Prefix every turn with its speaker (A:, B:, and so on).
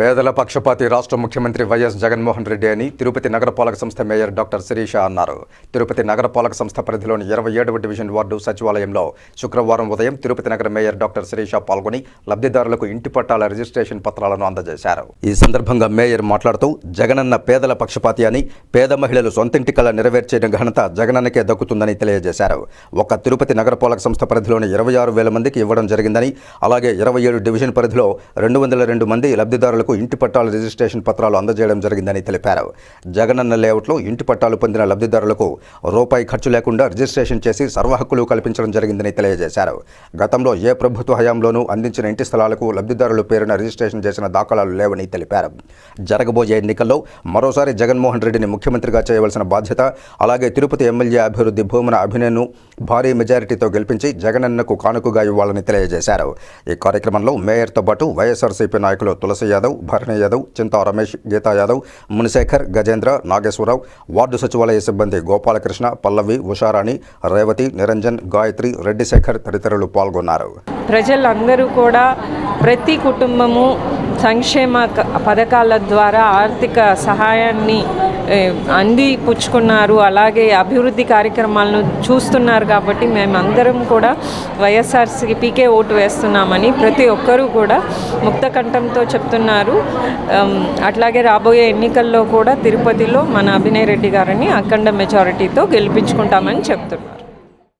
A: పేదల పక్షపాతి రాష్ట్ర ముఖ్యమంత్రి వైఎస్ జగన్మోహన్ రెడ్డి అని తిరుపతి నగరపాలక సంస్థ మేయర్ డాక్టర్ శిరీష అన్నారు. తిరుపతి నగరపాలక సంస్థ పరిధిలోని ఇరవై ఏడవ డివిజన్ వార్డు సచివాలయంలో శుక్రవారం ఉదయం తిరుపతి నగర మేయర్ డాక్టర్ శిరీష పాల్గొని లబ్ధిదారులకు ఇంటి పట్టాల రిజిస్ట్రేషన్ పత్రాలను అందజేశారు. ఈ సందర్భంగా మేయర్ మాట్లాడుతూ జగనన్న పేదల పక్షపాతి అని పేద మహిళలు సొంతింటి కళ నెరవేర్చిన ఘనత జగనన్నకే దక్కుతుందని తెలియజేశారు. ఒక తిరుపతి నగరపాలక సంస్థ పరిధిలోని ఇరవై ఆరు వేల మందికి ఇవ్వడం జరిగిందని అలాగే ఇరవై ఏడు డివిజన్ పరిధిలో రెండు వందల రెండు మంది లబ్ధిదారులకు ఇంటి పట్టాల రిజిస్ట్రేషన్ పత్రాలు అందజేయడం జరిగిందని తెలిపారు. జగనన్న లేఅవుట్లో ఇంటి పట్టాలు పొందిన లబ్ధిదారులకు రూపాయి ఖర్చు లేకుండా రిజిస్ట్రేషన్ చేసి సర్వ హక్కులు కల్పించడం జరిగిందని తెలియజేశారు. గతంలో ఏ ప్రభుత్వ హయాంలోనూ అందించిన ఇంటి స్థలాలకు లబ్ధిదారుల పేరున రిజిస్ట్రేషన్ చేసిన దాఖలాలు లేవని తెలిపారు. జరగబోయే ఎన్నికల్లో మరోసారి జగన్మోహన్ రెడ్డిని ముఖ్యమంత్రిగా చేయవలసిన బాధ్యత అలాగే తిరుపతి ఎమ్మెల్యే అభివృద్ధి భూమన అభినయను భారీ మెజారిటీతో గెలిపించి జగనన్నకు కానుకగా ఇవ్వాలని తెలియజేశారు. ఈ కార్యక్రమంలో మేయర్తో పాటు వైఎస్ఆర్సీపీ నాయకులు తులసి యాదవ్ భరణి యాదవ్ చింతా రమేష్ గీతా యాదవ్ మునిశేఖర్ గజేంద్ర నాగేశ్వరరావు వార్డు సచివాలయ సిబ్బంది గోపాలకృష్ణ పల్లవి ఉషారాణి రేవతి నిరంజన్ గాయత్రి రెడ్డి శేఖర్ తదితరులు పాల్గొన్నారు.
B: ప్రజలందరూ కూడా ప్రతి కుటుంబము సంక్షేమ పథకాల ద్వారా ఆర్థిక సహాయాన్ని అందిపుచ్చుకున్నారు అంది పుచ్చుకున్నారు. అలాగే అభివృద్ధి కార్యక్రమాలను చూస్తున్నారు కాబట్టి మేమందరం కూడా వైఎస్ఆర్సీపీకే ఓటు వేస్తున్నామని ప్రతి ఒక్కరూ కూడా ముక్త కంఠంతో చెప్తున్నారు. అట్లాగే రాబోయే ఎన్నికల్లో కూడా తిరుపతిలో మన అభినయ్ రెడ్డి గారిని అఖండ మెజారిటీతో గెలిపించుకుంటామని చెప్తున్నారు.